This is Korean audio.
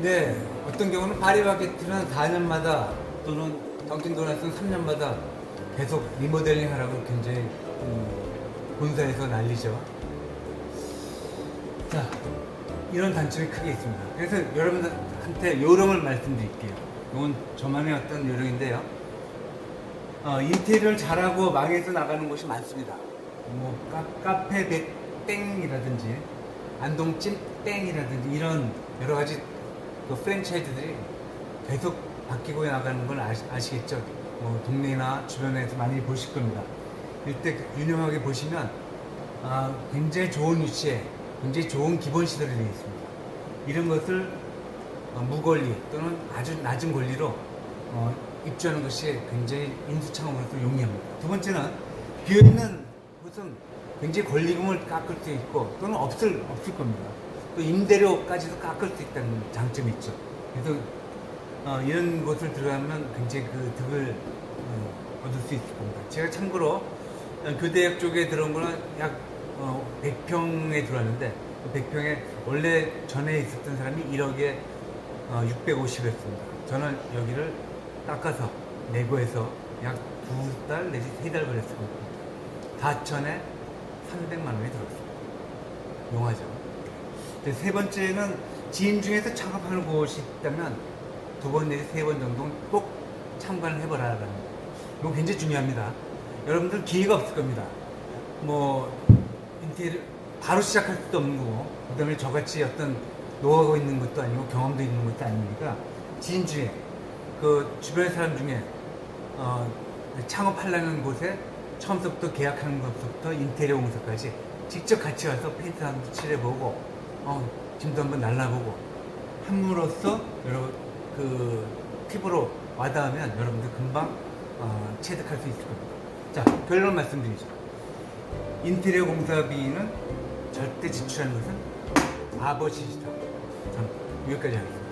네, 어떤 경우는 파리바게트는 4년마다 또는 던킨 도넛은 3년마다 계속 리모델링 하라고 굉장히 음, 본사에서 난리죠. 자, 이런 단점이 크게 있습니다. 그래서 여러분들한테 요령을 말씀드릴게요. 이건 저만의 어떤 요령인데요. 어, 인테리어를 잘하고 망해서 나가는 곳이 많습니다. 뭐 카, 페백 땡이라든지 안동 찜 땡이라든지 이런 여러 가지 그 프랜차이즈들이 계속 바뀌고 나가는 걸 아시, 아시겠죠? 뭐 동네나 주변에서 많이 보실 겁니다. 이때 유념하게 보시면 아, 굉장히 좋은 위치에 굉장히 좋은 기본 시설이 되어 있습니다. 이런 것을 어, 무권리 또는 아주 낮은 권리로 어, 입주하는 것이 굉장히 인수창업으로서 용이합니다. 두 번째는 비어있는 곳은 굉장히 권리금을 깎을 수 있고 또는 없을, 없을 겁니다. 또 임대료까지도 깎을 수 있다는 장점이 있죠. 그래서 어, 이런 곳을 들어가면 굉장히 그 득을 어, 얻을 수 있을 겁니다. 제가 참고로 어, 교대역 쪽에 들어온 거는 약 어, 100평에 들어왔는데 그 100평에 원래 전에 있었던 사람이 1억에 어, 650이었습니다. 저는 여기를 깎아서 내고해서 약 두 달 내지 세 달 걸렸습니다. 4천에 300만 원이 들었습니다. 용하죠. 세 번째는 지인 중에서 창업하는 곳이 있다면 두 번 내지 세 번 정도는 꼭 참관을 해보라라는 거. 이거 굉장히 중요합니다. 여러분들 기회가 없을 겁니다. 뭐 인테리어 바로 시작할 수도 없는 거고 그다음에 저같이 어떤 노하우가 있는 것도 아니고 경험도 있는 것도 아니니까 지인 중에 그 주변 사람 중에 어, 창업하려는 곳에 처음부터 계약하는 것부터 인테리어 공사까지 직접 같이 가서 페인트 한번 칠해보고 어, 짐도 한번 날라보고 함으로써 여러분 그 피부로 와닿으면 여러분들 금방 어, 체득할 수 있을 겁니다. 자 결론 말씀드리죠. 인테리어 공사비는 절대 지출하는 것은 아버지시다. 여기까지 하겠습니다.